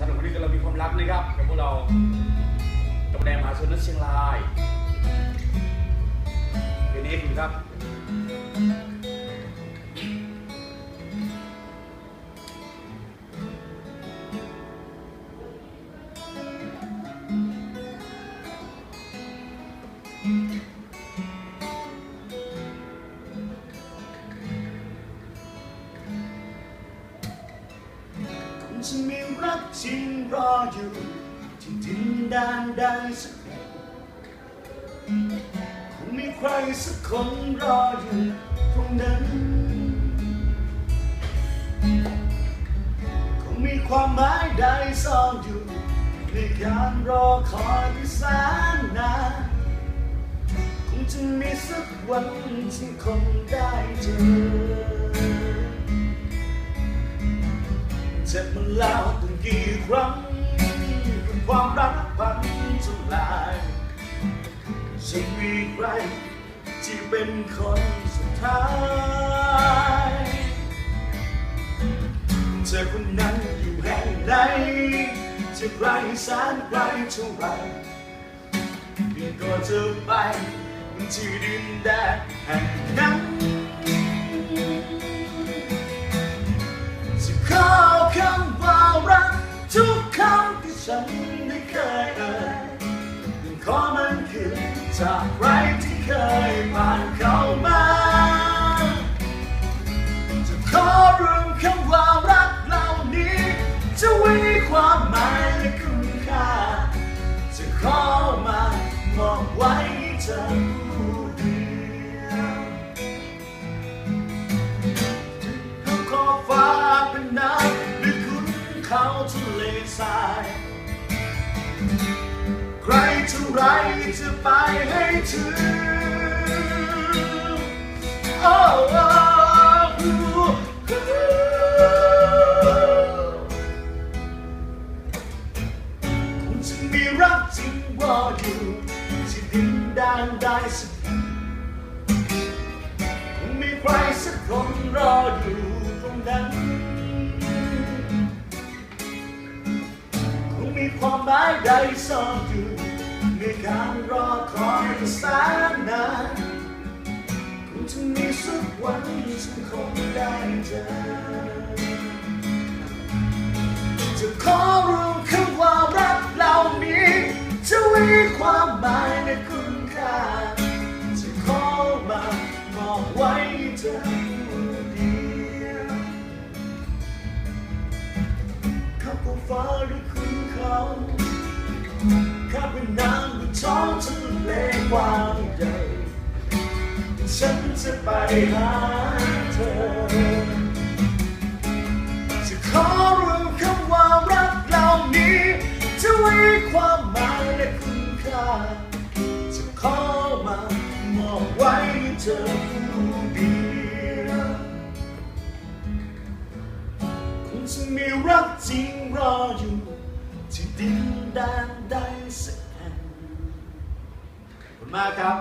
สนุกวันนี้เรามีความรักนะครับกับพวกเราตะวันแดงมหาชนนัเชียงรายเพลงนี้คุณครับ คงจะมีรักจริงรออยู่ที่ดินแดนใดสักแห่งคงมีใครสักคนรออยู่ตรงนั้นคงมีความหมายใดซ่อนอยู่ในการรอคอยที่แสนนานคงจะมีสักวันที่คงได้เจอ จ็บมาแล้วตั้งกี่ครั้งกับความรักพันทลายฉันมีใครที่เป็นคนสุดท้ายเธอคนนั้นอยู่แห่งใดจะไกลแสนไกลเท่าไรเพียงก็จะไปที่ดินแดนแห่งนั้น ฉันได้เคยเอ่ยขอมันคือจากใครที่เคยผ่านเข้ามา จะขอเรื่องคำว่ารักเหล่านี้ จะมีความหมายและคุณค่า จะขอมามอบไว้เธอผู้เดียวเขาขอบฟ้าเป็นน้ำหรือคุณเขาทะเลทราย เท่าไรจะไปให้ถึงโอ้โอ้คงจะมีรักจริงรออยู่ที่ดินแดนใดสักแห่งคงมีใครสักคนรออยู่ตรงนั้นคงมีความหมายใดซ่อนอยู่ ในการรอคอยที่แสนนานคงจะมีสักวันฉันคงได้เจอจะขอรู้คำว่ารักเหล่านี้จะมีความหมายและคุณค่าจะขอมามอบไว้เธอผู้เดียวข้าก็ฟ้าหรือคุณเขาข้าเป็นน้ำบนท้อง ฉันจะไปหาเธอ จะขอรู้คำว่ารักเหล่านี้จะมีความหมายและคุณค่า จะขอมามอบไว้ให้เธอผู้เดียวคงจะมีรักจริงรออยู่ที่ดินแดนใดสักแห่งขอบคุณมากครับ